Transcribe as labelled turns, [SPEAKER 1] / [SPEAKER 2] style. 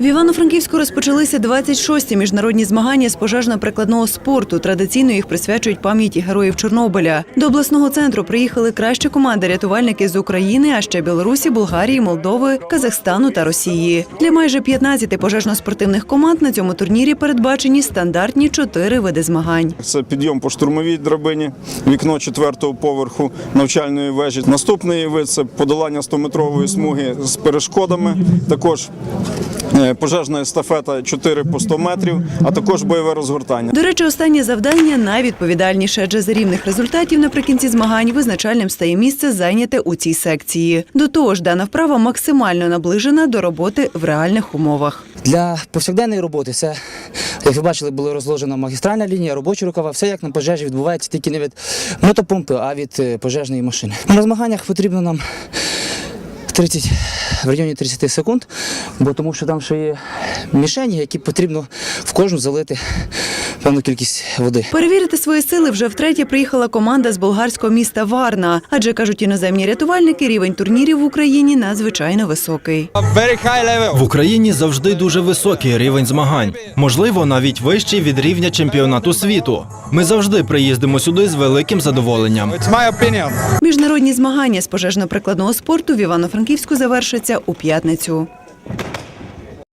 [SPEAKER 1] В Івано-Франківську розпочалися 26-ті міжнародні змагання з пожежно-прикладного спорту. Традиційно їх присвячують пам'яті героїв Чорнобиля. До обласного центру приїхали кращі команди рятувальники з України, а ще Білорусі, Болгарії, Молдови, Казахстану та Росії. Для майже 15 пожежно-спортивних команд на цьому турнірі передбачені стандартні чотири види змагань.
[SPEAKER 2] Це підйом по штурмовій драбині, вікно четвертого поверху навчальної вежі. Наступний вид це подолання 100-метрової смуги з перешкодами. Також пожежна естафета 4 по 100 метрів, а також бойове розгортання.
[SPEAKER 1] До речі, останнє завдання найвідповідальніше, адже за рівних результатів наприкінці змагань визначальним стає місце зайняте у цій секції. До того ж, дана вправа максимально наближена до роботи в реальних умовах.
[SPEAKER 3] Для повсякденної роботи це, як ви бачили, була розложена магістральна лінія, робочі рукава, все як на пожежі відбувається тільки не від мотопомпи, а від е, пожежної машини. На змаганнях потрібно нам 30, в районі 30 секунд, бо тому що там ще є мішені, які потрібно в кожну залити певну кількість води.
[SPEAKER 1] Перевірити свої сили вже втретє приїхала команда з болгарського міста Варна. Адже кажуть іноземні рятувальники, рівень турнірів в Україні надзвичайно високий.
[SPEAKER 4] В Україні завжди дуже високий рівень змагань, можливо, навіть вищий від рівня чемпіонату світу. Ми завжди приїздимо сюди з великим задоволенням.
[SPEAKER 1] Міжнародні змагання з пожежно-прикладного спорту в Івано-Франківську завершаться у п'ятницю.